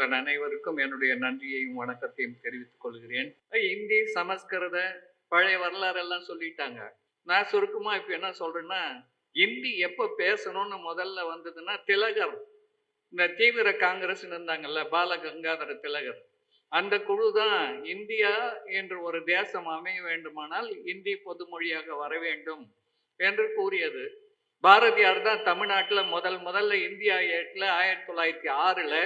உங்கள் அனைவருக்கும் என்னுடைய நன்றியையும் வணக்கத்தையும் தெரிவித்துக் கொள்கிறேன். இந்தி சமஸ்கிருத பழைய வரலாறு எல்லாம் சொல்லிட்டாங்க. நான் சுருக்கமா இப்ப என்ன சொல்றேன்னா இந்தி எப்ப பேசணும்னு முதல்ல வந்ததுன்னா திலகர். இந்த தீவிர காங்கிரஸ் இருந்தாங்கல்ல பால கங்காதர திலகர். அந்த குழு தான் இந்தியா என்று ஒரு தேசம் அமைய வேண்டுமானால் இந்தி பொதுமொழியாக வர வேண்டும் என்று கூறியது. பாரதியார் தான் தமிழ்நாட்டில் முதல் முதல்ல இந்தியா ஏட்டில் ஆயிரத்தி தொள்ளாயிரத்தி ஆறில்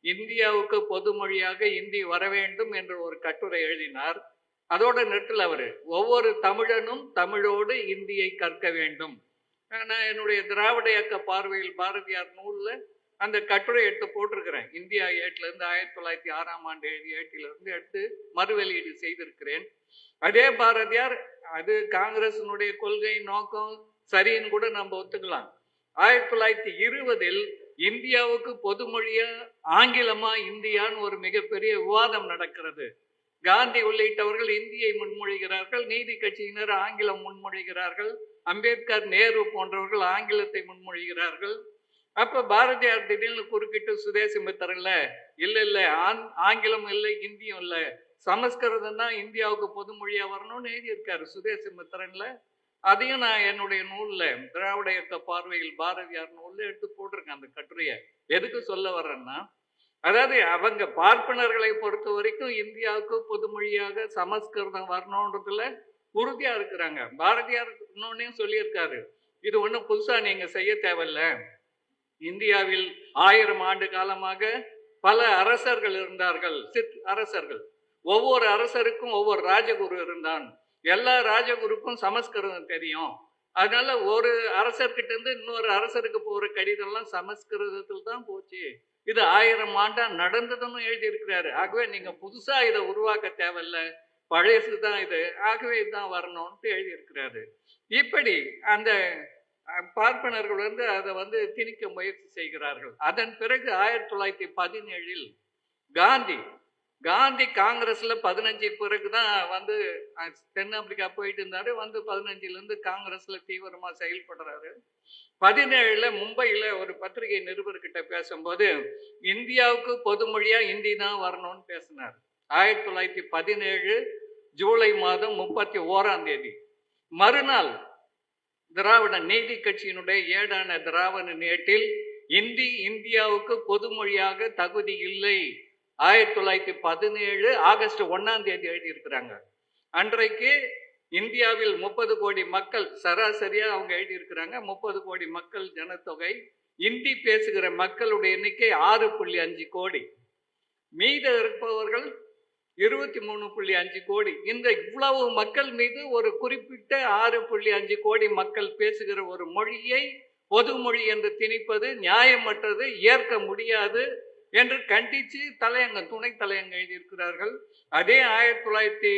இந்தியாவுக்கு பொதுமொழியாக இந்தி வர வேண்டும் என்று ஒரு கட்டுரை எழுதினார். அதோட நெட்டில் அவர். ஒவ்வொரு தமிழனும் தமிழோடு இந்தியை கற்க வேண்டும். நான் என்னுடைய திராவிட இயக்க பார்வையில் பாரதியார் நூலில் அந்த கட்டுரை எடுத்து போட்டிருக்கிறேன். இந்தியா ஏட்டிலேருந்து ஆயிரத்தி தொள்ளாயிரத்தி ஆறாம் ஆண்டு எழுதிய ஏட்டிலிருந்து எடுத்து மறு வெளியீடு செய்திருக்கிறேன். அதே பாரதியார் அது காங்கிரசினுடைய கொள்கை நோக்கம் சரின்னு கூட நம்ம ஒத்துக்கலாம். ஆயிரத்தி தொள்ளாயிரத்தி இருபதில் இந்தியாவுக்கு பொதுமொழியா ஆங்கிலமா இந்தியான்னு ஒரு மிகப்பெரிய விவாதம் நடக்கிறது. காந்தி உள்ளிட்டவர்கள் இந்தியை முன்மொழிகிறார்கள் நீதி கட்சியினர் ஆங்கிலம் முன்மொழிகிறார்கள் அம்பேத்கர் நேரு போன்றவர்கள் ஆங்கிலத்தை முன்மொழிகிறார்கள். அப்ப பாரதியார் திடீர்னு குறுக்கிட்டு சுதேசி மித்திரன்ல இல்ல இல்ல ஆங் ஆங்கிலம் இல்லை இந்தியும் இல்லை சமஸ்கிருதம் தான் இந்தியாவுக்கு பொதுமொழியா வரணும்னு எழுதியிருக்காரு சுதேசி மித்திரன்ல அதையும் நான் என்னுடைய நூலில் திராவிட இயக்க பார்வையில் பாரதியார் நூலில் எடுத்து போட்டிருக்கேன் அந்த கட்டுரையை. எதுக்கு சொல்ல வர்றேன்னா அதாவது அவங்க பார்ப்பனர்களை பொறுத்த வரைக்கும் இந்தியாவுக்கு பொதுமொழியாக சமஸ்கிருதம் வரணுன்றதுல உறுதியாக இருக்கிறாங்க. பாரதியார் இன்னொன்னையும் சொல்லியிருக்காரு இது ஒன்றும் புதுசாக நீங்கள் செய்ய தேவையில்ல. இந்தியாவில் ஆயிரம் ஆண்டு காலமாக பல அரசர்கள் இருந்தார்கள் சித் அரசர்கள். ஒவ்வொரு அரசருக்கும் ஒவ்வொரு ராஜகுரு இருந்தான். எல்லா ராஜகுருக்கும் சமஸ்கிருதம் தெரியும். அதனால ஒரு அரசர்கிட்ட இருந்து இன்னொரு அரசருக்கு போற கடிதம்லாம் சமஸ்கிருதத்தில் தான் போச்சு. இது ஆயிரம் ஆண்டா நடந்ததுன்னு எழுதியிருக்கிறாரு. ஆகவே நீங்க புதுசா இதை உருவாக்க தேவையில்ல. பழையசு தான் இது. ஆகவே இதுதான் வரணும்ட்டு எழுதியிருக்கிறாரு. இப்படி அந்த பார்ப்பனர்கள் வந்து அதை வந்து திணிக்க முயற்சி செய்கிறார்கள். அதன் பிறகு ஆயிரத்தி தொள்ளாயிரத்தி பதினேழில் காந்தி காந்தி காங்கிரஸ்ல பதினஞ்சு பிறகுதான் வந்து தென் தென்னாப்பிரிக்கா போயிட்டு இருந்தாரு. வந்து பதினஞ்சுல இருந்து காங்கிரஸ்ல தீவிரமா செயல்படுறாரு. பதினேழுல மும்பையில ஒரு பத்திரிகை நிருபர்கிட்ட பேசும்போது இந்தியாவுக்கு பொதுமொழியா இந்தி தான் வரணும்னு பேசினார். ஆயிரத்தி தொள்ளாயிரத்தி பதினேழு ஜூலை மாதம் முப்பத்தி ஓராம் தேதி. மறுநாள் திராவிட நீதி கட்சியினுடைய ஏடான திராவிட நேட்டில் இந்தி இந்தியாவுக்கு பொதுமொழியாக தகுதி இல்லை. ஆயிரத்தி தொள்ளாயிரத்தி பதினேழு ஆகஸ்ட் ஒன்னாம் தேதி எழுதியிருக்கிறாங்க. அன்றைக்கு இந்தியாவில் முப்பது கோடி மக்கள் சராசரியாக அவங்க எழுதியிருக்கிறாங்க. முப்பது கோடி மக்கள் ஜனத்தொகை. இந்தி பேசுகிற மக்களுடைய எண்ணிக்கை ஆறு புள்ளி அஞ்சு கோடி. மீத இருப்பவர்கள் இருபத்தி மூணு புள்ளி அஞ்சு கோடி. இந்த இவ்வளவு மக்கள் மீது ஒரு குறிப்பிட்ட ஆறு புள்ளி அஞ்சு கோடி மக்கள் பேசுகிற ஒரு மொழியை பொதுமொழி என்று திணிப்பது நியாயமற்றது ஏற்க முடியாது. என்று கண்டித்து தலையங்கம் துணை தலையங்கம் எழுதியிருக்கிறார்கள். அதே ஆயிரத்தி தொள்ளாயிரத்தி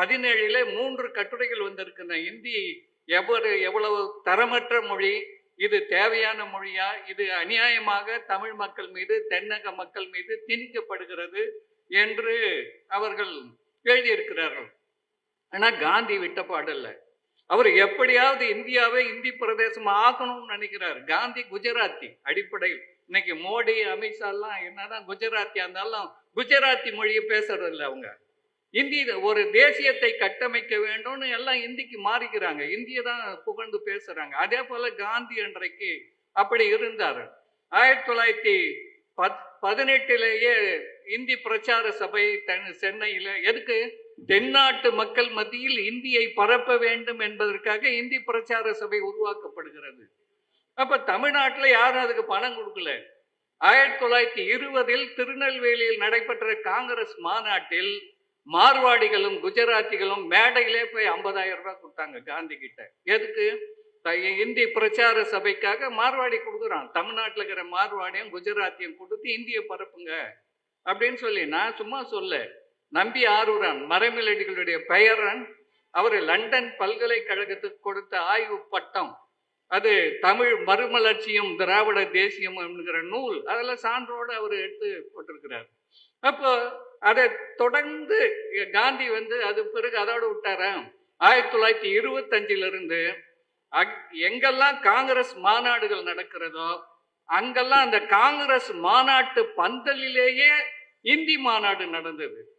பதினேழில் மூன்று கட்டுரைகள் வந்திருக்கின்றன. இந்தி எவ்வளவு எவ்வளவு தரமற்ற மொழி இது தேவையான மொழியா இது அநியாயமாக தமிழ் மக்கள் மீது தென்னக மக்கள் மீது திணிக்கப்படுகிறது என்று அவர்கள் எழுதியிருக்கிறார்கள். ஆனால் காந்தி விட்ட பாடல்ல. அவர் எப்படியாவது இந்தியாவை இந்தி பிரதேசம் ஆக்கணும்னு நினைக்கிறார். காந்தி குஜராத்தி அடிப்படையில். இன்னைக்கு மோடி அமித்ஷா எல்லாம் என்னதான் குஜராத்தி இருந்தாலும் குஜராத்தி மொழியை பேசுறது இல்லை அவங்க. இந்தி ஒரு தேசியத்தை கட்டமைக்க வேண்டும்னு எல்லாம் இந்திக்கு மாறிக்கிறாங்க. இந்திய தான் புகழ்ந்து பேசுறாங்க. அதே போல காந்தி அன்றைக்கு அப்படி இருந்தார். ஆயிரத்தி தொள்ளாயிரத்தி பத் பதினெட்டுலேயே இந்தி பிரச்சார சபை தென் சென்னையில் எதுக்கு? தென்னாட்டு மக்கள் மத்தியில் இந்தியை பரப்ப வேண்டும் என்பதற்காக இந்தி பிரச்சார சபை உருவாக்கப்படுகிறது. அப்ப தமிழ்நாட்டில் யாரும் அதுக்கு பணம் கொடுக்கல. ஆயிரத்தி தொள்ளாயிரத்தி இருபதில் திருநெல்வேலியில் நடைபெற்ற காங்கிரஸ் மாநாட்டில் மார்வாடிகளும் குஜராத்திகளும் மேடையிலே போய் ஐம்பதாயிரம் ரூபாய் கொடுத்தாங்க காந்தி கிட்ட. எதுக்கு? இந்தி பிரச்சார சபைக்காக மார்வாடி கொடுக்குறான். தமிழ்நாட்டில் இருக்கிற மார்வாடியும் குஜராத்தியும் கொடுத்து இந்திய பரப்புங்க. அப்படின்னு சொல்லி நான் சும்மா சொல்ல. நம்பி ஆரூரன் மறைமலடிகளுடைய பெயரன் அவர் லண்டன் பல்கலைக்கழகத்துக்கு கொடுத்த ஆய்வு பட்டம். அது தமிழ் மறுமலர்ச்சியும் திராவிட தேசியம் என்கிற நூல். அதில் சான்றோடு அவர் எடுத்து போட்டிருக்கிறார். அப்போ அதை தொடர்ந்து காந்தி வந்து அது பிறகு அதோடு விட்டாரா? ஆயிரத்தி தொள்ளாயிரத்தி இருபத்தஞ்சிலிருந்து அக்- எங்கெல்லாம் காங்கிரஸ் மாநாடுகள் நடக்கிறதோ அங்கெல்லாம் அந்த காங்கிரஸ் மாநாட்டு பந்தலிலேயே இந்தி மாநாடு நடந்தது.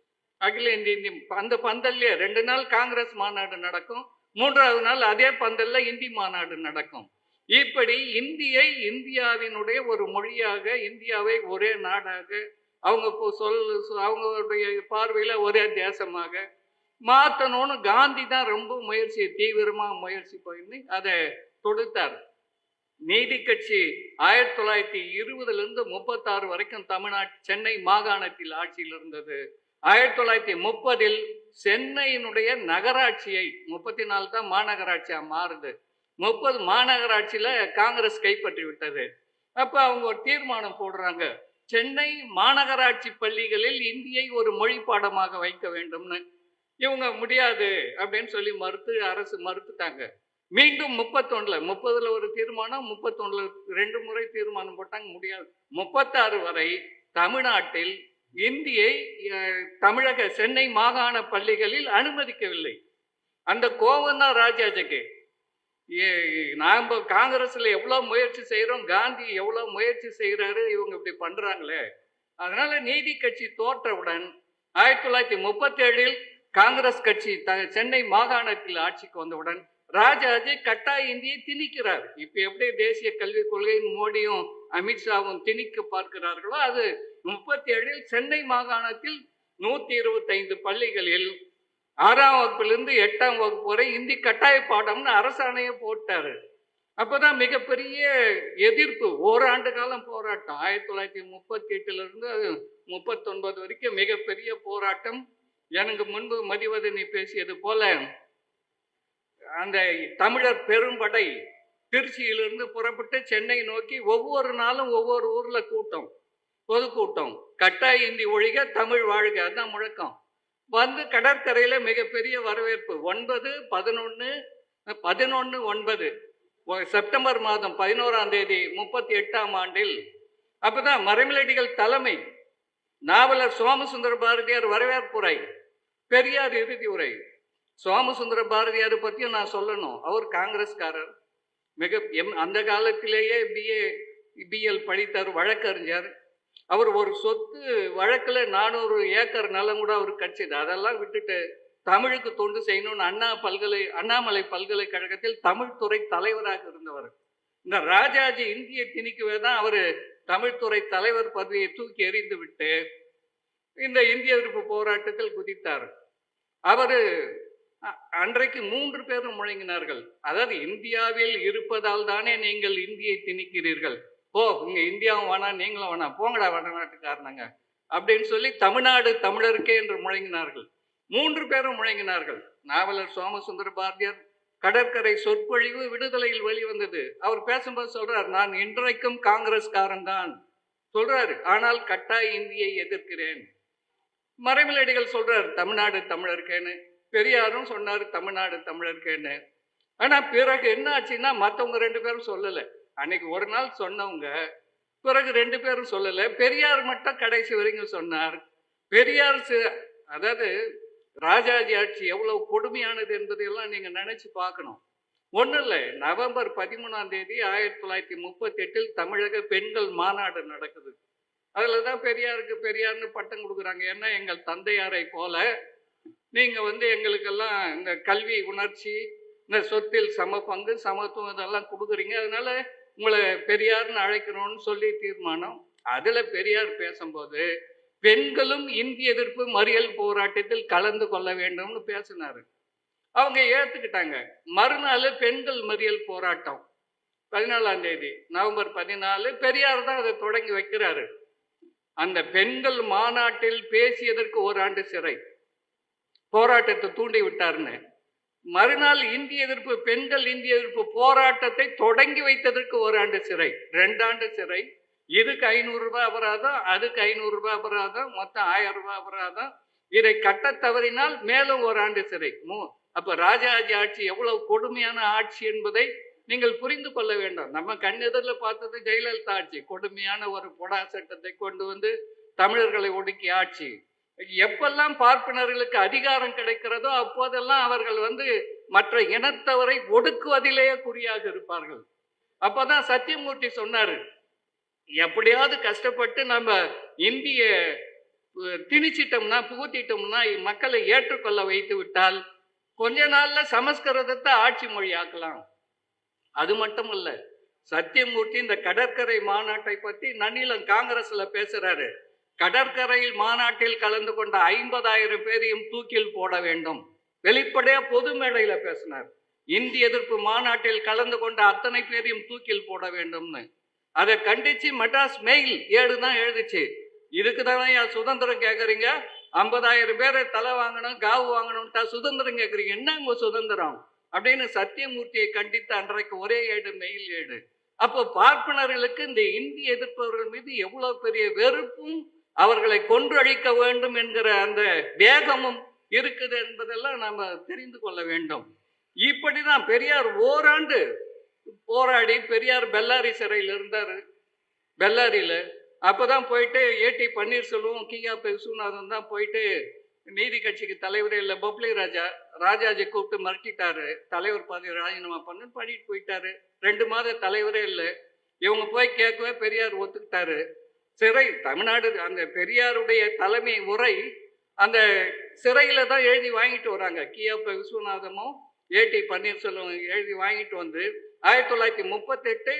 அகில இந்திய அந்த பந்தல்லே ரெண்டு நாள் காங்கிரஸ் மாநாடு நடக்கும் மூன்றாவது நாள் அதே பந்தல்ல இந்தி மாநாடு நடக்கும். இப்படி இந்தியை இந்தியாவினுடைய ஒரு மொழியாக இந்தியாவை ஒரே நாடாக அவங்க சொல் அவங்களுடைய பார்வையில் ஒரே தேசமாக மாற்றணும்னு காந்தி தான் ரொம்ப முயற்சி தீவிரமா முயற்சி பண்ணி அதை தொடுத்தார். நீதி கட்சி ஆயிரத்தி தொள்ளாயிரத்தி இருபதுல இருந்து முப்பத்தாறு வரைக்கும் தமிழ்நாட்டு சென்னை மாகாணத்தில் ஆட்சியில் இருந்தது. ஆயிரத்தி தொள்ளாயிரத்தி முப்பதில் சென்னையினுடைய நகராட்சியை முப்பத்தி நாலு தான் மாநகராட்சியா மாறுது. முப்பது மாநகராட்சியில காங்கிரஸ் கைப்பற்றி விட்டது. அப்ப அவங்க ஒரு தீர்மானம் போடுறாங்க. சென்னை மாநகராட்சி பள்ளிகளில் இந்தியை ஒரு மொழி பாடமாக வைக்க வேண்டும்னு. இவங்க முடியாது அப்படின்னு சொல்லி மறுத்து அரசு மறுத்துட்டாங்க. மீண்டும் முப்பத்தொன்னுல முப்பதுல ஒரு தீர்மானம் முப்பத்தொன்னுல ரெண்டு முறை தீர்மானம் போட்டாங்க முடியாது. முப்பத்தாறு வரை தமிழ்நாட்டில் இந்தியை தமிழக சென்னை மாகாண பள்ளிகளில் அனுமதிக்கவில்லை. அந்த கோபம் தான் ராஜாஜிக்கு. ஏ- காங்கிரஸில் எவ்வளோ முயற்சி செய்கிறோம் காந்தி எவ்வளோ முயற்சி செய்கிறாரு இவங்க இப்படி பண்ணுறாங்களே அதனால நீதி கட்சி தோற்றவுடன் ஆயிரத்தி தொள்ளாயிரத்தி முப்பத்தேழில் காங்கிரஸ் கட்சி த- சென்னை மாகாணத்தில் ஆட்சிக்கு வந்தவுடன் ராஜாஜி கட்டாய இந்தியை திணிக்கிறார். இப்போ எப்படி தேசிய கல்விக் கொள்கை மோடியும் அமித்ஷாவும் திணிக்க பார்க்கிறார்களோ அது முப்பத்தி ஏழில் சென்னை மாகாணத்தில் நூத்தி இருபத்தைந்து பள்ளிகளில் ஆறாம் வகுப்பிலிருந்து எட்டாம் வகுப்பு வரை இந்தி கட்டாய பாடம்னு அரசாணையை போட்டாரு. அப்போதான் மிகப்பெரிய எதிர்ப்பு. ஓராண்டு காலம் போராட்டம். ஆயிரத்தி தொள்ளாயிரத்தி முப்பத்தி எட்டுலேருந்து அது முப்பத்தொன்பது வரைக்கும் மிகப்பெரிய போராட்டம். எனக்கு முன்பு மதிவதனி பேசியது போல அந்த தமிழர் பெரும்படை திருச்சியிலிருந்து புறப்பட்டு சென்னை நோக்கி ஒவ்வொரு நாளும் ஒவ்வொரு ஊரில் கூட்டம். பொதுக்கூட்டம். கட்டாய இந்தி ஒழிக தமிழ் வாழ்க. அதுதான் முழக்கம். வந்து கடற்கரையில் மிகப்பெரிய வரவேற்பு. ஒன்பது பதினொன்று பதினொன்று ஒன்பது. செப்டம்பர் மாதம் பதினோராம் தேதி முப்பத்தி எட்டாம் ஆண்டில். அப்பதான் மறைமலடிகள் தலைமை. நாவலர் சோமசுந்தர பாரதியார் வரவேற்புரை. பெரியார் இறுதி உரை. சோமசுந்தர பாரதியார் பற்றியும் நான் சொல்லணும். அவர் காங்கிரஸ்காரர். மிக எம் அந்த காலத்திலேயே பிஏ பிஎல் படித்தார் வழக்கறிஞர். அவர் ஒரு சொத்து வழக்கில் நானூறு ஏக்கர் நிலம் கூட அவர் கட்சிது அதெல்லாம் விட்டுட்டு தமிழுக்கு தொண்டு செய்யணும்னு அண்ணா பல்கலை அண்ணாமலை பல்கலைக்கழகத்தில் தமிழ்துறை தலைவராக இருந்தவர். இந்த ராஜாஜி இந்திய திணிக்கவே தான் அவர் தமிழ்துறை தலைவர் பதவியை தூக்கி எறிந்து விட்டு இந்த இந்திய எதிர்ப்பு போராட்டத்தில் குதித்தார். அவர் அன்றைக்கு மூன்று பேரும் முழங்கினார்கள். அதாவது இந்தியாவில் இருப்பதால் தானே நீங்கள் இந்தியை திணிக்கிறீர்கள். ஓ இங்க இந்தியாவும் வேணாம் நீங்களும் வேணாம் போங்கடா வடநாட்டுக்காரனாங்க அப்படின்னு சொல்லி தமிழ்நாடு தமிழருக்கே என்று முழங்கினார்கள். மூன்று பேரும் முழங்கினார்கள். நாவலர் சோமசுந்தர பாரதியார் கடற்கரை சொற்பொழிவு விடுதலையில் வெளிவந்தது. அவர் பேசும்போது சொல்றார் நான் இன்றைக்கும் காங்கிரஸ்காரன் தான் சொல்றாரு ஆனால் கட்டாய இந்தியை எதிர்க்கிறேன். மறைமலடிகள் சொல்றார் தமிழ்நாடு தமிழருக்கேன்னு. பெரியாரும் சொன்னார் தமிழ்நாடு தமிழருக்கேன்னு. ஆனா பிறகு என்ன ஆச்சுன்னா மற்றவங்க ரெண்டு பேரும் சொல்லலை. அன்னைக்கு ஒரு நாள் சொன்னவங்க பிறகு ரெண்டு பேரும் சொல்லலை. பெரியார் மட்டும் கடைசி வரைக்கும் சொன்னார். பெரியார் அதாவது ராஜாஜி ஆட்சி எவ்வளவு கொடுமையானது என்பதையெல்லாம் நீங்க நினைச்சு பார்க்கணும். ஒன்றும் இல்லை. நவம்பர் பதிமூணாம் தேதி ஆயிரத்தி தொள்ளாயிரத்தி முப்பத்தி எட்டில் தமிழக பெண்கள் மாநாடு நடக்குது. அதில் தான் பெரியாருக்கு பெரியார்னு பட்டம் கொடுக்குறாங்க. ஏன்னா எங்கள் தந்தையாரை போல நீங்கள் வந்து எங்களுக்கெல்லாம் இந்த கல்வி உணர்ச்சி இந்த சொத்தில் சம பங்கு சமத்துவம் இதெல்லாம் கொடுக்குறீங்க. அதனால உங்களை பெரியார்னு அழைக்கிறோம்னு சொல்லி தீர்மானம். அதில் பெரியார் பேசும்போது பெண்களும் இந்திய எதிர்ப்பு மறியல் போராட்டத்தில் கலந்து கொள்ள வேண்டும்னு பேசினாரு. அவங்க ஏற்றுக்கிட்டாங்க மறுநாள் பெண்கள் மறியல் போராட்டம். பதினாலாம் தேதி நவம்பர் பதினாலு பெரியார் தான் அதை தொடங்கி வைக்கிறாரு. அந்த பெண்கள் மாநாட்டில் பேசியதற்கு ஓராண்டு சிறை. போராட்டத்தை தூண்டி விட்டாருன்னு மறுநாள் இந்திய எதிர்ப்பு பெண்கள் இந்திய எதிர்ப்பு போராட்டத்தை தொடங்கி வைத்ததற்கு ஓராண்டு சிறை ரெண்டாண்டு சிறை. இதுக்கு ஐநூறு ரூபாய் அபராதம் அதுக்கு ஐநூறு ரூபாய் அபராதம் மொத்தம் ஆயிரம் ரூபாய் அபராதம். இதை கட்ட தவறினால் மேலும் ஓராண்டு சிறை. மூ அப்ப ராஜாஜி ஆட்சி எவ்வளவு கொடுமையான ஆட்சி என்பதை நீங்கள் புரிந்து கொள்ள வேண்டும். நம்ம கண்ணெதிரில் பார்த்தது ஜெயலலிதா ஆட்சி. கொடுமையான ஒரு பொடா சட்டத்தை கொண்டு வந்து தமிழர்களை ஒடுக்கி ஆட்சி. எப்பெல்லாம் பார்ப்பனர்களுக்கு அதிகாரம் கிடைக்கிறதோ அப்போதெல்லாம் அவர்கள் வந்து மற்ற இனத்தவரை ஒடுக்குவதிலேயே குறியாக இருப்பார்கள். அப்போதான் சத்தியமூர்த்தி சொன்னாரு எப்படியாவது கஷ்டப்பட்டு நம்ம இந்திய திணிச்சிட்டோம்னா புகுத்திட்டோம்னா மக்களை ஏற்றுக்கொள்ள வைத்து விட்டால் கொஞ்ச நாள்ல சமஸ்கிருதத்தை ஆட்சி மொழியாக்கலாம். அது மட்டும் இல்லை சத்தியமூர்த்தி இந்த கடற்கரை மாநாட்டை பத்தி நன்னிலம் காங்கிரஸ்ல பேசுறாரு. கடற்கரையில் மாநாட்டில் கலந்து கொண்ட ஐம்பதாயிரம் பேரையும் தூக்கில் போட வேண்டும். வெளிப்படையா பொது மேடையில பேசினார். இந்தி எதிர்ப்பு மாநாட்டில் கலந்து கொண்ட அத்தனை பேரையும் தூக்கில் போட வேண்டும்னு. அதை கண்டிச்சு மெட்ராஸ் மெயில் ஏடு தான் எழுதுச்சு. இதுக்கு தானே சுதந்திரம் கேட்குறீங்க ஐம்பதாயிரம் பேரை தலை வாங்கணும் காவு வாங்கணும்ட்டா சுதந்திரம் கேட்குறீங்க என்ன உங்க சுதந்திரம்? அப்படின்னு சத்தியமூர்த்தியை கண்டித்து அன்றைக்கு ஒரே ஏடு மெயில் ஏடு. அப்போ பார்ப்பனர்களுக்கு இந்த இந்தி எதிர்ப்பவர்கள் மீது எவ்வளவு பெரிய வெறுப்பும் அவர்களை கொன்றழிக்க வேண்டும் என்கிற அந்த வேகமும் இருக்குது என்பதெல்லாம் நாம் தெரிந்து கொள்ள வேண்டும். இப்படிதான் பெரியார் ஓராண்டு போராடி பெரியார் பெல்லாரி சிறையில் இருந்தார். பெல்லாரியில் அப்போ தான் போயிட்டு ஏடி பன்னீர்செல்வம் கியா விஸ்வநாதன் தான் போயிட்டு நீதி கட்சிக்கு தலைவர் இல்லை பொப்ளி ராஜா ராஜாஜி கூப்பிட்டு மிரட்டிட்டாரு. தலைவர் பதவி ராஜினாமா பண்ணு பண்ணிட்டு போயிட்டாரு. ரெண்டு மாத தலைவரே இல்லை. இவங்க போய் கேட்கவே பெரியார் ஒத்துக்கிட்டாரு. சிறை தமிழ்நாடு அந்த பெரியாருடைய தலைமை உரை அந்த சிறையில தான் எழுதி வாங்கிட்டு வராங்க. கியாப்ப விஸ்வநாதமும் ஏடி பன்னீர்செல்வம் எழுதி வாங்கிட்டு வந்து ஆயிரத்தி தொள்ளாயிரத்தி முப்பத்தெட்டு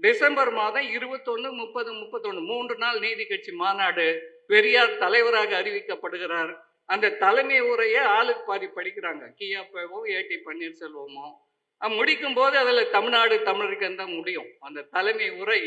டிசம்பர் மாதம் இருபத்தொன்று முப்பது முப்பத்தொன்று மூன்று நாள் நீதி கட்சி மாநாடு பெரியார் தலைவராக அறிவிக்கப்படுகிறார். அந்த தலைமை உரையை ஆளுக்கு பாதி படிக்கிறாங்க. கியாப்பவும் ஏடி பன்னீர்செல்வமும். முடிக்கும் போது அதில் தமிழ்நாடு தமிழருக்கு தான் முடியும். அந்த தலைமை உரை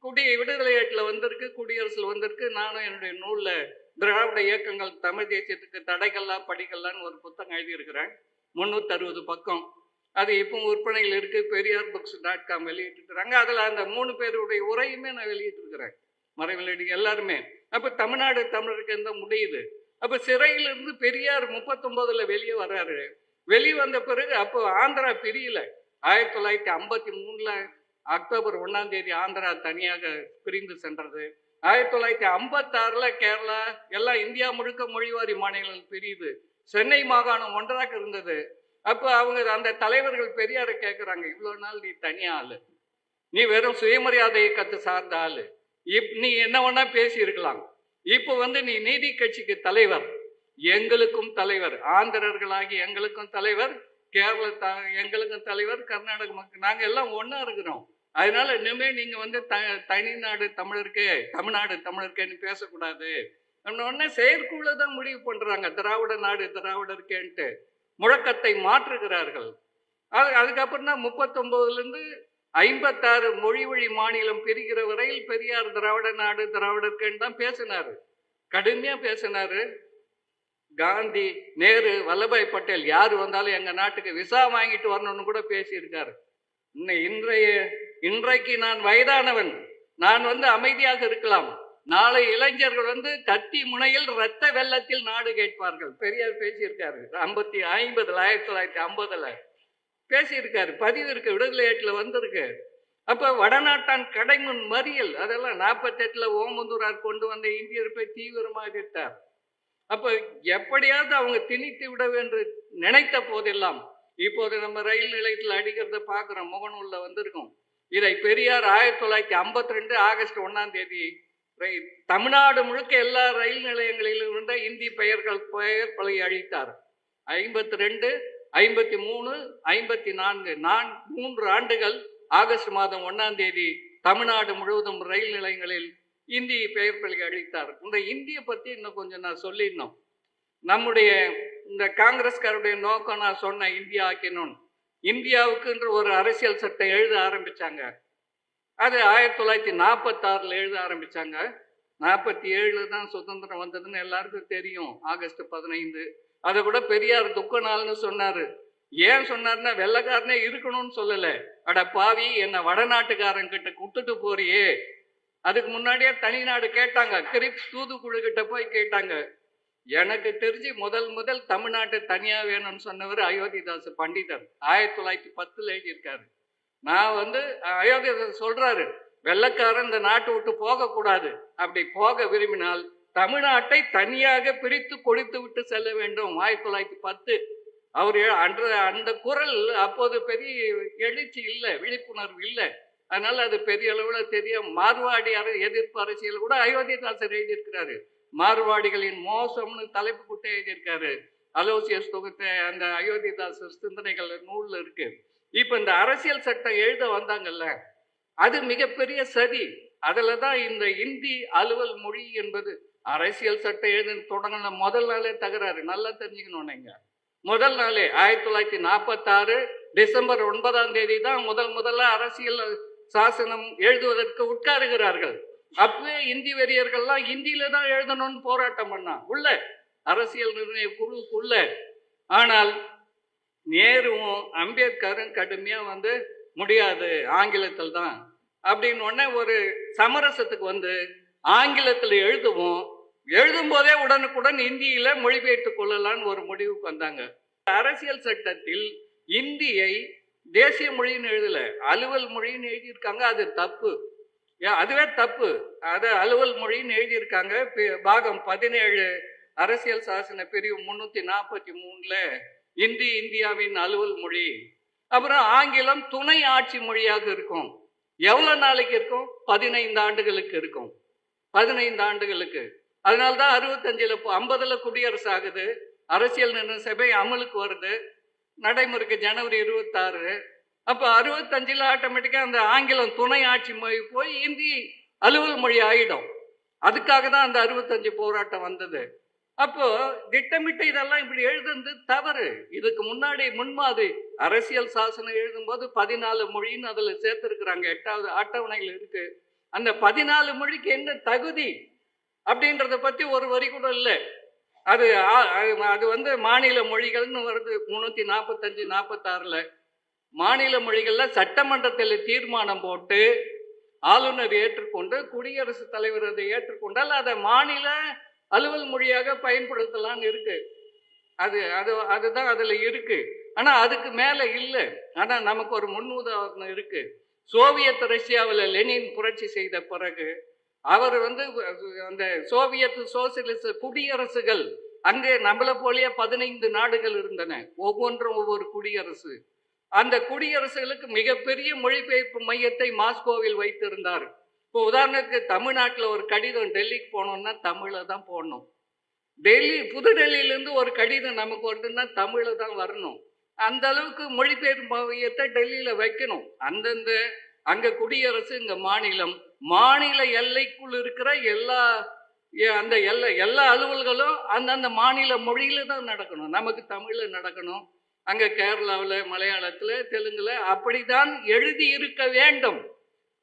குடி விடுதலையாட்டில் வந்திருக்கு குடியரசில் வந்திருக்கு. நானும் என்னுடைய நூலில் திராவிட இயக்கங்கள் தமிழ் தேசியத்துக்கு தடைகள்லாம் படிக்கலான்னு ஒரு புத்தகம் எழுதியிருக்கிறேன். முந்நூற்றி அறுபது பக்கம். அது இப்போ விற்பனையில் இருக்கு. பெரியார் புக்ஸ் டாட் காம் வெளியிட்டுருக்குறாங்க. அதில் அந்த மூணு பேருடைய உரையுமே நான் வெளியிட்டிருக்கிறேன். மறைவிலடி எல்லாருமே. அப்போ தமிழ்நாடு தமிழருக்கு எந்த முடியுது? அப்போ சிறையிலிருந்து பெரியார் முப்பத்தொம்போதில் வெளியே வர்றாரு. வெளியே வந்த பிறகு அப்போ ஆந்திரா பிரியல ஆயிரத்தி தொள்ளாயிரத்தி ஐம்பத்தி மூணில் அக்டோபர் ஒண்ணாம் தேதி ஆந்திரா தனியாக பிரிந்து சென்றது. ஆயிரத்தி தொள்ளாயிரத்தி ஐம்பத்தாறில் கேரளா எல்லாம் இந்தியா முழுக்க மொழிவாரி மாநிலங்கள் பிரியுது. சென்னை மாகாணம் ஒன்றாக இருந்தது. அப்போ அவங்க அந்த தலைவர்கள் பெரியாரை கேட்குறாங்க இவ்வளோ நாள் நீ தனியா ஆளு. நீ வெறும் சுயமரியாதை இயக்கத்தை சார்ந்த ஆளு. இப் நீ என்ன வேணா பேசி இருக்கலாம் இப்போ வந்து நீ நீதி கட்சிக்கு தலைவர். எங்களுக்கும் தலைவர். ஆந்திரர்களாகி எங்களுக்கும் தலைவர். கேரள த எங்களுக்கும் தலைவர். கர்நாடக மக்கள் நாங்கள் எல்லாம் ஒன்றா இருக்கிறோம். அதனால இனிமே நீங்க வந்து த தனிநாடு தமிழருக்கு தமிழ்நாடு தமிழருக்கேன்னு பேசக்கூடாது. உடனே செயற்குழு தான் முடிவு பண்றாங்க. திராவிட நாடு திராவிடருக்கேன்ட்டு முழக்கத்தை மாற்றுகிறார்கள். அது அதுக்கப்புறம் தான் முப்பத்தொம்போதுலேருந்து ஐம்பத்தாறு மொழி வழி மாநிலம் பிரிகிற வரையில் பெரியார் திராவிட நாடு திராவிடருக்கேன்னு தான் பேசினார். கடுமையாக பேசினாரு. காந்தி நேரு வல்லபாய் பட்டேல் யார் வந்தாலும் எங்கள் நாட்டுக்கு விசா வாங்கிட்டு வரணும்னு கூட பேசியிருக்காரு. இன்னை இன்றைய இன்றைக்கு நான் வயதானவன். நான் வந்து அமைதியாக இருக்கலாம். நாளை இளைஞர்கள் வந்து கத்தி முனையில் இரத்த வெள்ளத்தில் நாடு கேட்பார்கள். பெரியார் பேசியிருக்காரு. ஐம்பத்தி ஐம்பதுல ஆயிரத்தி தொள்ளாயிரத்தி ஐம்பதுல. பேசியிருக்காரு. பதிவு இருக்கு. விடுதலை ஏட்டில் வந்திருக்கு. அப்ப வடநாட்டான் கடைமுன் மறியல் அதெல்லாம் நாற்பத்தெட்டில் ஓமந்தூரார் கொண்டு வந்த இந்தியர் போய் தீவிரமாக எதிர்த்தார் அப்ப எப்படியாவது அவங்க திணித்து விட என்று நினைத்த போதெல்லாம் இப்போது நம்ம ரயில் நிலையத்தில் அடிக்கிறத பார்க்குறோம் முகநூலில் வந்திருக்கோம். இதை பெரியார் ஆயிரத்தி தொள்ளாயிரத்தி ஐம்பத்தி ரெண்டு ஆகஸ்ட் ஒன்றாம் தேதி தமிழ்நாடு முழுக்க எல்லா ரயில் நிலையங்களிலும் இருந்த இந்தி பெயர்கள் பெயர் பலகை அழித்தார். ஐம்பத்தி ரெண்டு ஐம்பத்தி மூணு ஐம்பத்தி நான்கு நான் மூன்று ஆண்டுகள் ஆகஸ்ட் மாதம் ஒன்றாம் தேதி தமிழ்நாடு முழுவதும் ரயில் நிலையங்களில் இந்தி பெயர் பழகி அழித்தார். இந்த இந்தியை பற்றி இன்னும் கொஞ்சம் நான் சொல்லிடணும். நம்முடைய இந்த காங்கிரஸ்காருடைய நோக்கம் நான் சொன்ன இந்தியா ஆக்கணும்னு இந்தியாவுக்குன்ற ஒரு அரசியல் சட்டம் எழுத ஆரம்பித்தாங்க அது ஆயிரத்தி தொள்ளாயிரத்தி நாற்பத்தாறில் எழுத ஆரம்பித்தாங்க நாற்பத்தி ஏழில் தான் சுதந்திரம் வந்ததுன்னு எல்லாருக்கும் தெரியும் ஆகஸ்ட் பதினைந்து. அதை கூட பெரியார் துக்க நாள்னு சொன்னார். ஏன் சொன்னார்னா வெள்ளைக்காரனே இருக்கணும்னு சொல்லலை. அட பாவி என்னை வடநாட்டுக்காரன் கிட்ட கொடுத்துட்டு போறியே. அதுக்கு முன்னாடியே தனிநாடு கேட்டாங்க. கிரிப்ஸ் தூதுக்குழு கிட்ட போய் கேட்டாங்க. எனக்கு தெரிஞ்சு முதல் முதல் தமிழ்நாட்டை தனியாக வேணும்னு சொன்னவர் அயோத்திதாஸ் பண்டிதர். ஆயிரத்தி தொள்ளாயிரத்தி பத்தில் எழுதியிருக்காரு. நான் வந்து அயோத்திதாஸ் சொல்கிறாரு வெள்ளக்காரன் இந்த நாட்டை விட்டு போகக்கூடாது. அப்படி போக விரும்பினால் தமிழ்நாட்டை தனியாக பிரித்து கொடுத்து விட்டு செல்ல வேண்டும். ஆயிரத்தி தொள்ளாயிரத்தி பத்து. அவர் அன்ற அந்த குரல் அப்போது பெரிய எழுச்சி இல்லை விழிப்புணர்வு இல்லை. அதனால அது பெரிய அளவில் தெரிய மார்வாடி அர- எதிர்ப்பு அரசியல் கூட அயோத்திதாசர் எழுதியிருக்கிறாரு. மார்வாடிகளின் மோசம்னு தலைப்பு குட்டை எழுதியிருக்காரு. அலோசியஸ் தொகுத்த அந்த அயோத்திதாசர் சிந்தனைகள் நூலில் இருக்கு. இப்போ இந்த அரசியல் சட்டம் எழுத வந்தாங்கல்ல அது மிகப்பெரிய சதி. அதில் தான் இந்த இந்தி அலுவல் மொழி என்பது அரசியல் சட்டம் எழுத தொடங்கின முதல் நாளே தகராறு. நல்லா தெரிஞ்சுக்கணும் நீங்க. முதல் நாளே ஆயிரத்தி தொள்ளாயிரத்தி நாற்பத்தாறு டிசம்பர் ஒன்பதாம் தேதி தான் முதல் முதல்ல அரசியல் சாசனம் எழுதுவதற்கு உட்காருகிறார்கள். அப்பவே இந்தி வெறியர்கள்லாம் ஹிந்தியில தான் எழுதணும்னு போராட்டம் பண்ணா. உள்ள அரசியல் நிர்ணய குழுக்குள்ள ஆனால் நேருவும் அம்பேத்கரும் கடுமையாக வந்து முடியாது ஆங்கிலத்தில் தான். அப்படின்னு உடனே ஒரு சமரசத்துக்கு வந்து ஆங்கிலத்தில் எழுதுவோம். எழுதும் போதே உடனுக்குடன் இந்தியில மொழிபெயர்த்து கொள்ளலாம்னு ஒரு முடிவுக்கு வந்தாங்க. அரசியல் சட்டத்தில் இந்தியை தேசிய மொழின்னு எழுதல. அலுவல் மொழின்னு எழுதியிருக்காங்க அது தப்பு. அதுவே தப்பு. அதை அலுவல் மொழின்னு எழுதியிருக்காங்க. பாகம் பதினேழு அரசியல் சாசன பிரிவு முன்னூத்தி நாற்பத்தி மூணுல இந்தி இந்தியாவின் அலுவல் மொழி. அப்புறம் ஆங்கிலம் துணை ஆட்சி மொழியாக இருக்கும். எவ்வளவு நாளைக்கு இருக்கும்? பதினைந்து ஆண்டுகளுக்கு இருக்கும். பதினைந்து ஆண்டுகளுக்கு. அதனால்தான் அறுபத்தஞ்சில் ஐம்பதுல குடியரசு ஆகுது. அரசியல் நிர்ணய சபை அமலுக்கு வருது. நடைமுறைக்கு ஜனவரி இருபத்தாறு. அப்போ அறுபத்தஞ்சில் ஆட்டோமேட்டிக்காக அந்த ஆங்கிலம் துணை ஆட்சி மொழி போய் இந்தி அலுவல் மொழி ஆகிடும் அதுக்காக தான் அந்த அறுபத்தஞ்சு போராட்டம் வந்தது. அப்போ திட்டமிட்டு இதெல்லாம் இப்படி எழுதுறது தவறு. இதுக்கு முன்னாடி முன்மாதிரி அரசியல் சாசனம் எழுதும்போது பதினாலு மொழின்னு அதில் சேர்த்துருக்குறாங்க. எட்டாவது அட்டவணையில் இருக்கு. அந்த பதினாலு மொழிக்கு என்ன தகுதி அப்படின்றத பற்றி ஒரு வரி கூட இல்லை. அது அது- அது வந்து மாநில மொழிகள்னு வருது. முந்நூற்றி நாற்பத்தஞ்சு நாற்பத்தாறில் மாநில மொழிகளில் சட்டமன்றத்தில் தீர்மானம் போட்டு ஆளுநர் ஏற்றுக்கொண்டு குடியரசுத் தலைவர் அதை ஏற்றுக்கொண்டால் அதை மாநில அலுவல் மொழியாக பயன்படுத்தலாம்னு இருக்கு. அது அது அதுதான் அதில் இருக்கு. ஆனால் அதுக்கு மேலே இல்லை. ஆனால் நமக்கு ஒரு முன்னுதாரணம் இருக்கு. சோவியத் ரஷ்யாவில் லெனின் புரட்சி செய்த பிறகு அவர் வந்து அந்த சோவியத் சோசியலிச குடியரசுகள் அங்கே நம்மளை போலயே பதினைந்து நாடுகள் இருந்தன. ஒவ்வொன்றும் ஒவ்வொரு குடியரசு. அந்த குடியரசுகளுக்கு மிகப்பெரிய மொழிபெயர்ப்பு மையத்தை மாஸ்கோவில் வைத்திருந்தார். இப்போ உதாரணத்துக்கு தமிழ்நாட்டில் ஒரு கடிதம் டெல்லிக்கு போனோம்னா தமிழில் தான் போடணும். டெல்லி புதுடெல்லியிலேருந்து ஒரு கடிதம் நமக்கு வருதுன்னா தமிழில் தான் வரணும். அந்த அளவுக்கு மொழிபெயர்ப்பு மையத்தை டெல்லியில் வைக்கணும். அந்தந்த அங்கே குடியரசு இங்கே மாநிலம் மாநில எல்லைக்குள் இருக்கிற எல்லா அந்த எல்லா எல்லா அலுவல்களும் அந்தந்த மாநில மொழியில தான் நடக்கணும். நமக்கு தமிழில் நடக்கணும். அங்கே கேரளாவில் மலையாளத்தில் தெலுங்கில் அப்படிதான் எழுதி இருக்க வேண்டும்.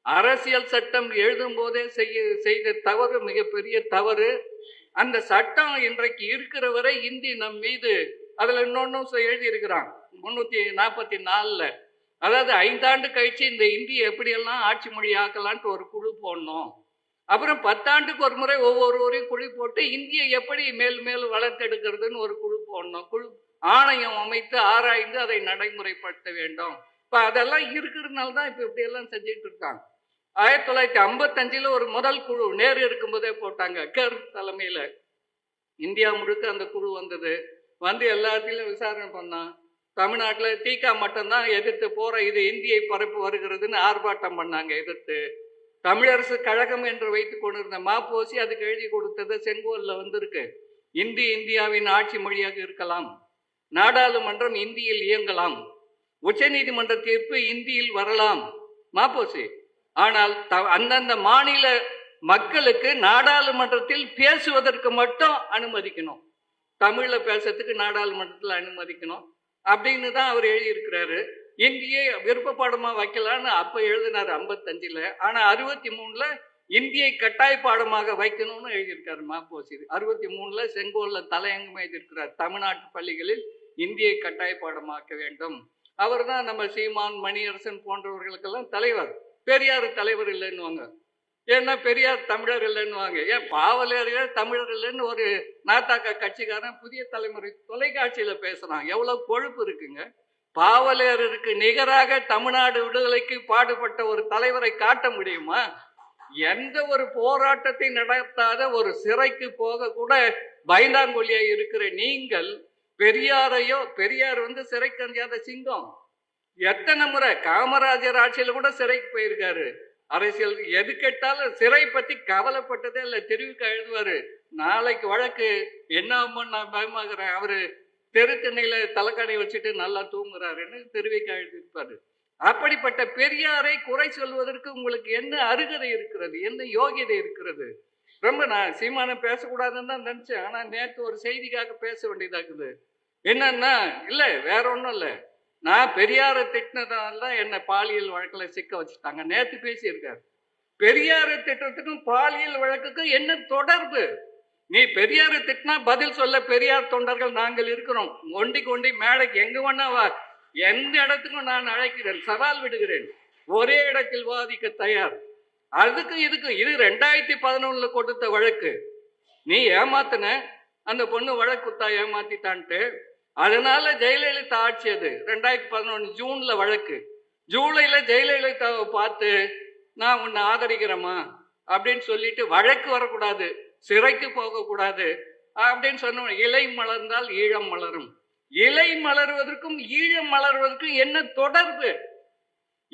அரசியல் சட்டம் எழுதும் போதே செய்ய செய்த தவறு மிகப்பெரிய தவறு. அந்த சட்டம் இன்றைக்கு இருக்கிற வரை இந்தி நம் மீது அதில் இன்னொன்னும் எழுதியிருக்கிறான் நாற்பத்தி நாலில். அதாவது ஐந்தாண்டு கழிச்சு இந்த இந்தி எப்படியெல்லாம் ஆட்சி மொழி ஆக்கலான்ட்டு ஒரு குழு போடணும். அப்புறம் பத்தாண்டுக்கு ஒரு முறை ஒவ்வொருவரையும் குழு போட்டு இந்தியை எப்படி மேல் மேல் வளர்த்தெடுக்கிறதுன்னு ஒரு குழு போடணும். குழு ஆணையம் அமைத்து ஆராய்ந்து அதை நடைமுறைப்படுத்த வேண்டும். இப்ப அதெல்லாம் இருக்கிறதுனால தான் இப்ப இப்படி எல்லாம் செஞ்சுட்டு இருக்காங்க. ஆயிரத்தி தொள்ளாயிரத்தி ஐம்பத்தஞ்சில் ஒரு முதல் குழு நேரு இருக்கும்போதே போட்டாங்க கர் தலைமையில. இந்தியா முழுக்க அந்த குழு வந்தது. வந்து எல்லாத்திலும் விசாரணை பண்ணான் தமிழ்நாட்டில் தீகா மட்டும்தான் எதிர்த்து போற இது இந்தியை பரப்பு வருகிறதுன்னு ஆர்ப்பாட்டம் பண்ணாங்க எதிர்த்து. தமிழரசு கழகம் என்று வைத்துக் கொண்டிருந்த மாப்போசி அதுக்கு எழுதி கொடுத்தது செங்கோல்ல வந்திருக்கு. இந்தி இந்தியாவின் ஆட்சி மொழியாக இருக்கலாம். நாடாளுமன்றம் இந்தியில் இயங்கலாம். உச்சநீதிமன்ற தீர்ப்பு இந்தியில் வரலாம். மாப்போசி ஆனால் த- அந்தந்த மாநில மக்களுக்கு நாடாளுமன்றத்தில் பேசுவதற்கு மட்டும் அனுமதிக்கணும். தமிழில் பேசுறதுக்கு நாடாளுமன்றத்தில் அனுமதிக்கணும். அப்படின்னு தான் அவர் எழுதியிருக்கிறாரு. இந்தியை விருப்ப பாடமாக வைக்கலான்னு அப்போ எழுதினார் ஐம்பத்தஞ்சில். ஆனால் அறுபத்தி மூணில் இந்தியை கட்டாய பாடமாக வைக்கணும்னு எழுதியிருக்காரு மாப்போசி அறுபத்தி மூணில் செங்கோலில் தலையங்கம் எழுதியிருக்கிறார் தமிழ்நாட்டு பள்ளிகளில் இந்தியை கட்டாய பாடமாக்க வேண்டும். அவர் தான் நம்ம சீமான் மணியரசன் போன்றவர்களுக்கெல்லாம் தலைவர். பெரியார் தலைவர் இல்லைன்னுவாங்க. ஏன்னா பெரியார் தமிழர் இல்லைன்னுவாங்க. ஏன் பாவலேறிய தமிழர் இல்லைன்னு ஒரு நாத்தாக்கா கட்சிக்காரன் புதிய தலைமுறை தொலைக்காட்சியில் பேசுகிறான் எவ்வளோ கொழுப்பு இருக்குங்க. பாவலேருக்கு நிகராக தமிழ்நாடு விடுதலைக்கு பாடுபட்ட ஒரு தலைவரை காட்ட முடியுமா? எந்த ஒரு போராட்டத்தை நடத்தாத ஒரு சிறைக்கு போக கூட பயந்தாங்கொல்லியா இருக்கிற நீங்கள் பெரியாரையோ பெரியார் வந்து சிறை கஞ்சாத சிங்கம். எத்தனை முறை காமராஜர் ஆட்சியில் கூட சிறைக்கு போயிருக்காரு. அரசியல் எது கேட்டாலும் சிறை பத்தி கவலைப்பட்டதே இல்லை தெரிவிக்க எழுதுவாரு நாளைக்கு வழக்கு என்ன நான் பயமாகிறேன். அவரு தெரு திண்ணையில தலைக்காணி வச்சுட்டு நல்லா தூங்குறாருன்னு தெரிவிக்க எழுதியிருப்பாரு அப்படிப்பட்ட பெரியாரை குறை சொல்வதற்கு உங்களுக்கு என்ன அருகதை இருக்கிறது? என்ன யோகியதை இருக்கிறது? ரொம்ப நான் சீமானம் பேசக்கூடாதுன்னு தான் நினச்சேன். ஆனால் நேற்று ஒரு செய்திக்காக பேச வேண்டியதாக்குது. என்னன்னா இல்லை வேற ஒன்றும் இல்லை. நான் பெரியாரை திட்டினதால தான் என்னை பாலியல் வழக்கில் சிக்க வச்சுட்டாங்க. நேற்று பேசியிருக்காரு. பெரியாரை திட்டத்துக்கும் பாலியல் வழக்குக்கும் என்ன தொடர்பு? நீ பெரியாரை திட்டினா பதில் சொல்ல பெரியார் தொண்டர்கள் நாங்கள் இருக்கிறோம். ஒண்டி கொண்டி மேடைக்கு எங்க வேணா வா. எந்த இடத்துக்கும் நான் அழைக்கிறேன். சவால் விடுகிறேன். ஒரே இடத்தில் வாதிக்க தயார். அதுக்கும் இதுக்கும். இது ரெண்டாயிரத்தி பதினொன்னுல கொடுத்த வழக்கு. நீ ஏமாத்தின அந்த பொண்ணு வழக்குத்தா ஏமாத்திட்டான்ட்டு. அதனால ஜெயலலிதா ஆட்சி அது. ரெண்டாயிரத்தி பதினொன்று ஜூன்ல வழக்கு. ஜூலைல ஜெயலலிதாவை பார்த்து நான் உன்னை ஆதரிக்கிறேம்மா அப்படின்னு சொல்லிட்டு வழக்கு வரக்கூடாது. சிறைக்கு போகக்கூடாது அப்படின்னு சொன்ன இலை மலர்ந்தால் ஈழம் மலரும். இலை மலர்வதற்கும் ஈழம் மலர்வதற்கும் என்ன தொடர்பு?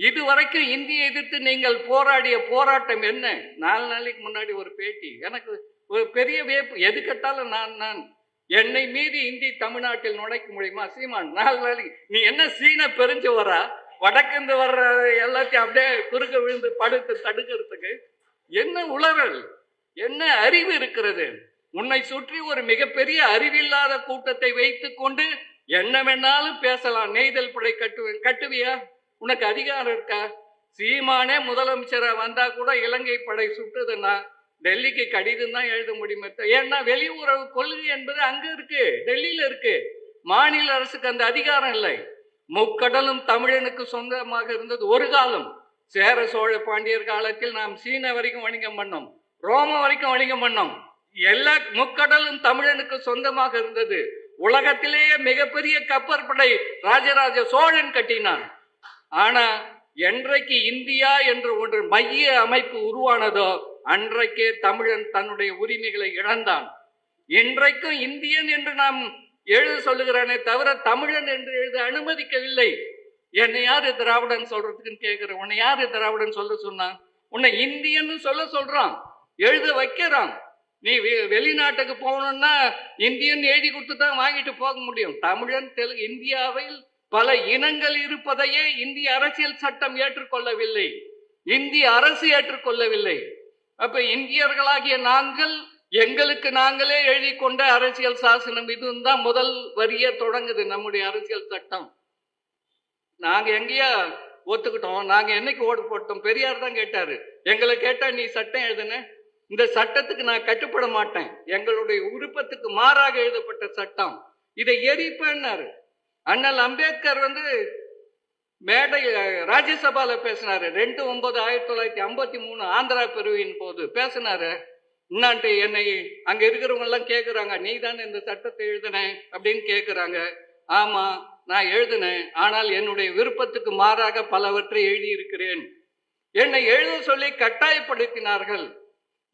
இதுவரைக்கும் இந்தியை எதிர்த்து நீங்கள் போராடிய போராட்டம் என்ன? நாலு நாளைக்கு முன்னாடி ஒரு பேட்டி. எனக்கு ஒரு பெரிய வேப்பு எது கேட்டாலும் நான் நான். என்னை மீறி இந்தி தமிழ்நாட்டில் நுழைக்க முடியுமா? சீமான் நாலு நாளைக்கு. நீ என்ன சீன பெருஞ்சு வரா வடக்கிருந்து வர்ற எல்லாத்தையும் அப்படியே குறுக்க விழுந்து படுத்து தடுக்கிறதுக்கு என்ன உளறல்? என்ன அறிவு இருக்கிறது? உன்னை சுற்றி ஒரு மிகப்பெரிய அறிவில்லாத கூட்டத்தை வைத்துக்கொண்டு என்ன வேணாலும் பேசலாம். நெய்தல் படை கட்டு கட்டுவியா? உனக்கு அதிகாரம் இருக்கா? சீமானே முதலமைச்சராக வந்தா கூட இலங்கை படை சுட்டுதுன்னா டெல்லிக்கு கடிதம் தான் எழுத முடியுமே ஏன்னா வெளியுறவு கொள்கை என்பது அங்க இருக்கு டெல்லியில இருக்கு. மாநில அரசுக்கு அந்த அதிகாரம் இல்லை. முக்கடலும் தமிழனுக்கு சொந்தமாக இருந்தது ஒரு காலம். சேர சோழ பாண்டியர் காலத்தில் நாம் சீன வரைக்கும் வணிகம் பண்ணோம். ரோம வரைக்கும் வணிகம் பண்ணோம். எல்லா முக்கடலும் தமிழனுக்கு சொந்தமாக இருந்தது. உலகத்திலேயே மிகப்பெரிய கப்பற்படை ராஜராஜ சோழன் கட்டினான். ஆனா என்றைக்கு இந்தியா என்று ஒன்று மைய அமைப்பு உருவானதோ அன்றைக்கே தமிழன் தன்னுடைய உரிமைகளை இழந்தான். இன்றைக்கும் இந்தியன் என்று நாம் எழுத சொல்லுகிறானே தவிர தமிழன் என்று எழுத அனுமதிக்கவில்லை. என்னை யாரு திராவிடன் சொல்றதுக்குன்னு கேட்கிற உன்னை யாரு திராவிடன் சொல்ல சொன்னான் உன்னை இந்தியன்னு சொல்ல சொல்றான். எழுத வைக்கிறான். நீ வெ- வெளிநாட்டுக்கு போகணும்னா இந்தியன் எழுதி கொடுத்து தான் வாங்கிட்டு போக முடியும். தமிழன் தெலுங்கு இந்தியாவில் பல இனங்கள் இருப்பதையே இந்திய அரசியல் சட்டம் ஏற்றுக்கொள்ளவில்லை. இந்திய அரசு ஏற்றுக்கொள்ளவில்லை. அப்ப இந்தியர்களாகிய நாங்கள் எங்களுக்கு நாங்களே எழுதி கொண்ட அரசியல் சாசனம் இதுதான் முதல் வரிய தொடங்குது நம்முடைய அரசியல் சட்டம். நாங்க எங்கேயா ஒத்துக்கிட்டோம்? நாங்க என்னைக்கு ஓட்டு போட்டோம்? பெரியார் தான் கேட்டாரு. எங்களை கேட்டா நீ சட்டம் எழுதுன? இந்த சட்டத்துக்கு நான் கட்டுப்பட மாட்டேன். எங்களுடைய விருப்பத்துக்கு மாறாக எழுதப்பட்ட சட்டம். இதை எரிப்பேன்னாரு. அண்ணல் அம்பேத்கர் வந்து மேடை அஹ், ராஜ்யசபால பேசினாரு. ரெண்டு ஒன்பது ஆயிரத்தி தொள்ளாயிரத்தி ஐம்பத்தி மூணு ஆந்திரா பிரிவின் போது பேசினாரு. என்னான்ட்டு என்னை அங்க இருக்கிறவங்க எல்லாம் கேக்குறாங்க. நீ தானே இந்த சட்டத்தை எழுதின அப்படின்னு கேக்குறாங்க. ஆமா நான் எழுதினேன். ஆனால் என்னுடைய விருப்பத்துக்கு மாறாக பலவற்றை எழுதியிருக்கிறேன். என்னை எழுத சொல்லி கட்டாயப்படுத்தினார்கள்.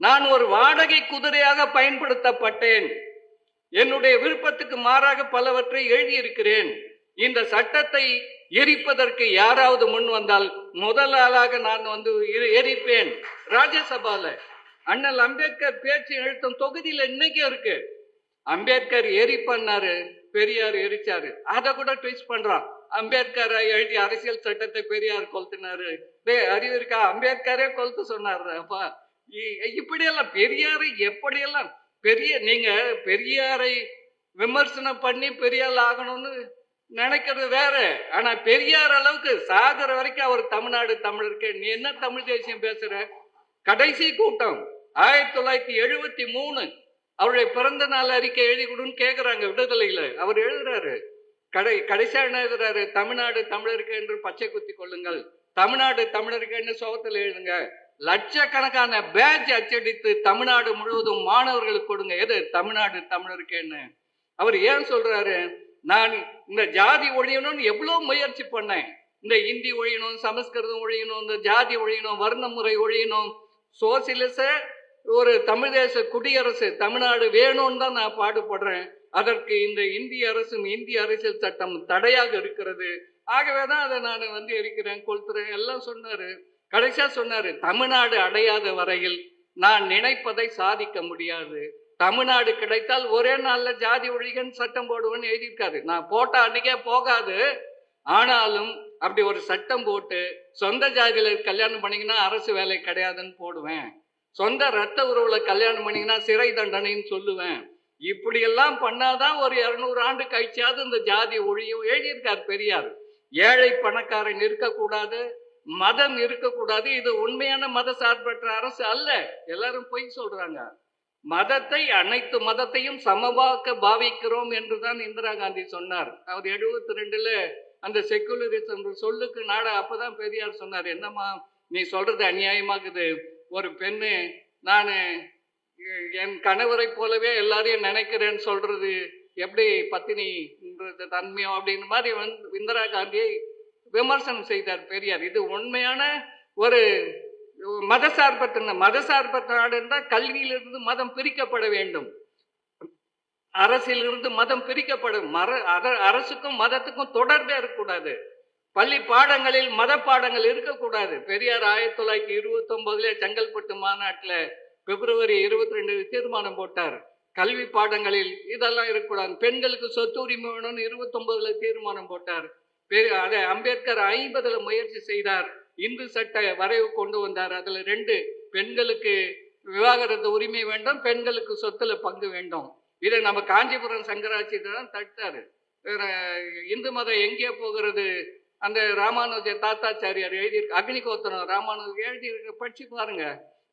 நான் ஒரு வாடகை குதிரையாக பயன்படுத்தப்பட்டேன். என்னுடைய விருப்பத்துக்கு மாறாக பலவற்றை எழுதியிருக்கிறேன். இந்த சட்டத்தை எரிப்பதற்கு யாராவது முன் வந்தால் முதல் ஆளாக நான் வந்து எரிப்பேன். ராஜ்யசபால அண்ணல் அம்பேத்கர் பேச்சு எழுத்தும் தொகுதியில இன்னைக்கும் இருக்கு. அம்பேத்கர் எரி பண்ணாரு பெரியார் எரிச்சாரு. அதை கூட ட்விஸ்ட் பண்றான். அம்பேத்கர் எழுதி அரசியல் சட்டத்தை பெரியார் கொளுத்தினாரு. டேய் அறிவு இருக்கா? அம்பேத்கரே கொளுத்து சொன்னாரு அப்பா. இ- இப்படியெல்லாம் பெரியாரை எப்படியெல்லாம் பெரிய நீங்க பெரியாரை விமர்சனம் பண்ணி பெரியார் ஆகணும்னு நினைக்கிறது வேற. ஆனா பெரியார் அளவுக்கு சாகர வரைக்கும் அவர் தமிழ்நாடு தமிழருக்கு நீ என்ன தமிழ் தேசியம் பேசுற? கடைசி கூட்டம் ஆயிரத்தி தொள்ளாயிரத்தி எழுபத்தி மூணு. அவருடைய பிறந்த நாள் அறிக்கை எழுதி கொடுன்னு கேட்குறாங்க விடுதலையில. அவர் எழுதுறாரு கடை கடைசியா என்ன எழுதுறாரு? தமிழ்நாடு தமிழருக்கு என்று பச்சை குத்தி கொள்ளுங்கள். தமிழ்நாடு தமிழருக்கு என்று சோகத்தில் எழுதுங்க. லட்சக்கணக்கான பேட்ச் அச்சடித்து தமிழ்நாடு முழுவதும் மாணவர்களுக்கு கொடுங்க. எது? தமிழ்நாடு தமிழருக்கேன்னு. அவர் ஏன் சொல்றாரு? நான் இந்த ஜாதி ஒழியணும்னு எவ்வளோ முயற்சி பண்ணேன். இந்த இந்தி ஒழியணும் சமஸ்கிருதம் ஒழியணும் இந்த ஜாதி ஒழியணும் வர்ண முறை ஒழியணும். சோசியலிச ஒரு தமிழ் தேச குடியரசு தமிழ்நாடு வேணும்னு தான் நான் பாடுபடுறேன். அதற்கு இந்த இந்திய அரசும் இந்திய அரசியல் சட்டம் தடையாக இருக்கிறது. ஆகவே தான் அதை நான் வந்து எரிக்கிறேன் கொளுத்துறேன். எல்லாம் சொன்னார். கடைசியா சொன்னாரு தமிழ்நாடு அடையாத வரையில் நான் நினைப்பதை சாதிக்க முடியாது. தமிழ்நாடு கிடைத்தால் ஒரே நாள்ல ஜாதி ஒழிகன்னு சட்டம் போடுவேன்னு எழுதியிருக்காரு. நான் போட்ட அன்னைக்கே போகாது. ஆனாலும் அப்படி ஒரு சட்டம் போட்டு சொந்த ஜாதியில கல்யாணம் பண்ணீங்கன்னா அரசு வேலை கிடையாதுன்னு போடுவேன். சொந்த ரத்த உறவுல கல்யாணம் பண்ணீங்கன்னா சிறை தண்டனைன்னு சொல்லுவேன். இப்படியெல்லாம் பண்ணாதான் ஒரு இருநூறு ஆண்டு கழிச்சாவது இந்த ஜாதி ஒழியும். எழுதியிருக்கார் பெரியார். ஏழை பணக்காரன் இருக்கக்கூடாது. மதம் இருக்கக்கூடாது இது உண்மையான மத சார்பற்ற அரசு அல்ல. எல்லாரும் பொய் சொல்றாங்க. மதத்தை அனைத்து மதத்தையும் சமவாக்க பாவிக்கிறோம் என்றுதான் இந்திரா காந்தி சொன்னார். அவர் எழுபத்தி ரெண்டுல அந்த செக்குலரிசம் சொல்லுக்கு நாட அப்பதான் பெரியார் சொன்னார் என்னம்மா நீ சொல்றது அநியாயமாக்குது. ஒரு பெண்ணு நான் என் கணவரை போலவே எல்லாரையும் நினைக்கிறேன்னு சொல்றது எப்படி பத்தினின்றது தன்மையோ? அப்படின்னு மாதிரி வந்து இந்திரா காந்தியை விமர்சனம் செய்தார் பெரியார். இது உண்மையான ஒரு மதசார்பற்ற மதசார்பற்ற நாடு என்றால் கல்வியிலிருந்து மதம் பிரிக்கப்பட வேண்டும். அரசிலிருந்து மதம் பிரிக்கப்படும். மர அரசுக்கும் மதத்துக்கும் தொடர்பே இருக்கக்கூடாது. பள்ளி பாடங்களில் மத பாடங்கள் இருக்கக்கூடாது. பெரியார் ஆயிரத்தி தொள்ளாயிரத்தி இருபத்தி ஒன்பதுல செங்கல்பட்டு மாநாட்டில் பிப்ரவரி இருபத்தி ரெண்டு தீர்மானம் போட்டார். கல்வி பாடங்களில் இதெல்லாம் இருக்கக்கூடாது. பெண்களுக்கு சொத்து உரிமை வேணும்னு இருபத்தி ஒன்பதுல தீர்மானம் போட்டார். அம்பேத்கர் ஐம்பதுல முயற்சி செய்தார். இந்து சட்ட வரைவு கொண்டு வந்தார். அதுல ரெண்டு பெண்களுக்கு விவாகரத்து உரிமை வேண்டும் பெண்களுக்கு சொத்துல பங்கு வேண்டும். இதை நம்ம காஞ்சிபுரம் சங்கராட்சி தான் தட்டாரு இந்து மதம் எங்கே போகிறது? அந்த ராமானுஜ தாத்தாச்சாரியார் எழுதியிருக்கு அக்னிகோத்திரம் ராமானுஜ எழுதி படிச்சு பாருங்க.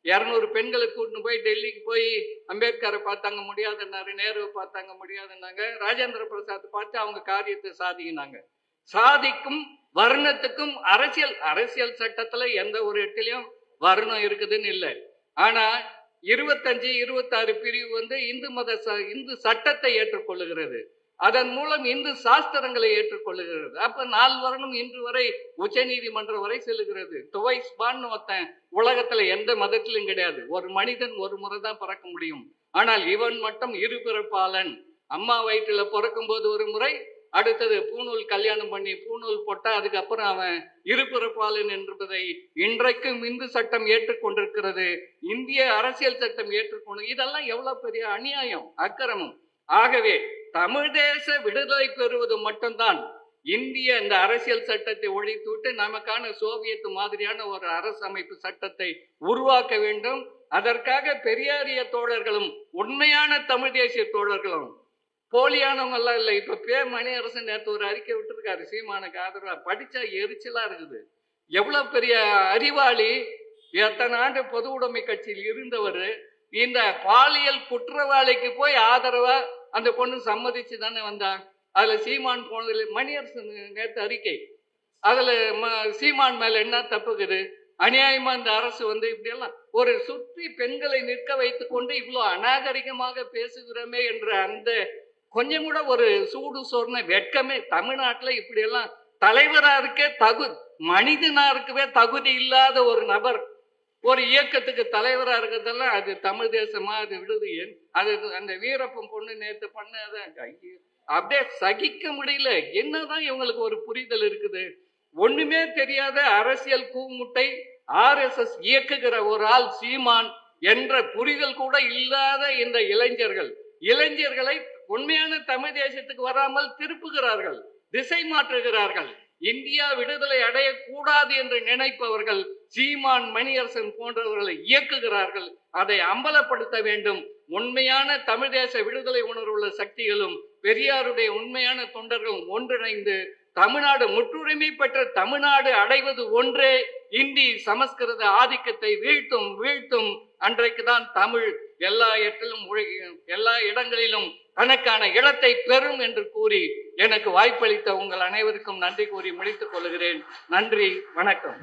இரநூறு பெண்களை கூட்டின்னு போய் டெல்லிக்கு போய் அம்பேத்கரை பார்த்தாங்க முடியாதுன்னாரு. நேருவை பார்த்தாங்க முடியாதுன்னாங்க. ராஜேந்திர பிரசாத் பார்த்து அவங்க காரியத்தை சாதிக்கினாங்க. சாதிக்கும் வர்ணத்துக்கும் அரசியல் அரசியல் சட்டத்துல எந்த ஒரு இடத்துலயும் வர்ணம் இருக்குதுன்னு இல்லை. ஆனா இருபத்தஞ்சு இருபத்தாறு பிரிவு வந்து இந்து மத ச- இந்து சட்டத்தை ஏற்றுக்கொள்ளுகிறது. அதன் மூலம் இந்து சாஸ்திரங்களை ஏற்றுக்கொள்ளுகிறது. அப்ப நாலு வருடம் இன்று வரை உச்ச நீதிமன்றம் வரை செல்லுகிறது. துவைஸ் பான்னு ஒருத்தன் உலகத்துல எந்த மதத்திலும் கிடையாது. ஒரு மனிதன் ஒரு முறை தான் பிறக்க முடியும். ஆனால் இவன் மட்டும் இருபிறப்பாளன். அம்மா வயிற்றுல பிறக்கும் போது ஒரு முறை அடுத்தது பூநூல் கல்யாணம் பண்ணி பூநூல் போட்டா அதுக்கப்புறம் அவன் இருபிறப்பாளன் என்பதை இன்றைக்கும் இந்து சட்டம் ஏற்றுக்கொண்டிருக்கிறது. இந்திய அரசியல் சட்டம் ஏற்றுக்கொண்டு இதெல்லாம் எவ்வளவு பெரிய அநியாயம் அக்கிரமம். ஆகவே தமிழ் தேச விடுதலை பெறுவது மட்டும்தான். இந்திய இந்த அரசியல் சட்டத்தை ஒழித்துவிட்டு நமக்கான சோவியத் மாதிரியான ஒரு அரசமைப்பு சட்டத்தை உருவாக்க வேண்டும். அதற்காக பெரியாரிய தோழர்களும் உண்மையான தமிழ் தேசிய தோழர்களும் போலியானவங்க எல்லாம் இல்லை. இப்ப பே மணியரசன் நேற்று ஒரு அறிக்கை விட்டுருக்காரு சீமானுக்கு ஆதரவாக படிச்சா எரிச்சலா இருக்குது. எவ்வளவு பெரிய அறிவாளி எத்தனை ஆண்டு பொது உடைமை கட்சியில் இருந்தவர் இந்த பாலியல் குற்றவாளிக்கு போய் ஆதரவா அந்த பொண்ணு சம்மதிச்சு தானே வந்தான் அதுல சீமான் போனதுல மணியரசன் நேற்று அறிக்கை. அதுல ம- சீமான் மேல என்ன தப்புக்குது? அநியாயமா இந்த அரசு வந்து இப்படியெல்லாம் ஒரு சுற்றி பெண்களை நிற்க வைத்துக்கொண்டு கொண்டு அநாகரிகமாக பேசுகிறோமே என்ற அந்த கொஞ்சம் கூட ஒரு சூடு சோர்ன வெட்கமே. தமிழ்நாட்டில் இப்படியெல்லாம் தலைவராக இருக்கே தகு மனிதனாக இருக்கவே தகுதி இல்லாத ஒரு நபர் ஒரு இயக்கத்துக்கு தலைவராக இருக்கிறதெல்லாம் அது தமிழ் தேசமா அது விடுது ஏன்? அது அந்த வீரப்பன் பொண்ணு நேற்று பண்ணதான் அப்படியே சகிக்க முடியல. என்னதான் இவங்களுக்கு ஒரு புரிதல் இருக்குது? ஒண்ணுமே தெரியாத அரசியல் கூமுட்டை ஆர்எஸ்எஸ் இயக்குகிற ஒரு ஆள் சீமான் என்ற புரிதல் கூட இல்லாத இந்த இளைஞர்கள். இளைஞர்களை உண்மையான தமிழ் தேசத்துக்கு வராமல் திருப்புகிறார்கள் திசை மாற்றுகிறார்கள். இந்தியா விடுதலை அடையக்கூடாது என்று நினைப்பவர்கள் சீமான் மணியரசன் போன்றவர்களை இயக்குகிறார்கள். அதை அம்பலப்படுத்த வேண்டும். உண்மையான தமிழ் தேச விடுதலை உணர்வுள்ள சக்திகளும் பெரியாருடைய உண்மையான தொண்டர்களும் ஒன்றிணைந்து தமிழ்நாடு முற்றுரிமை பெற்ற தமிழ்நாடு அடைவது ஒன்றே. இந்தி சமஸ்கிருத ஆதிக்கத்தை வீழ்த்தும் வீழ்த்தும். அன்றைக்கு தான் தமிழ் எல்லா இடத்திலும் எல்லா இடங்களிலும் தனக்கான இடத்தை பெறும் என்று கூறி எனக்கு வாய்ப்பளித்த உங்கள் அனைவருக்கும் நன்றி கூறி முடித்துக் கொள்கிறேன். நன்றி வணக்கம்.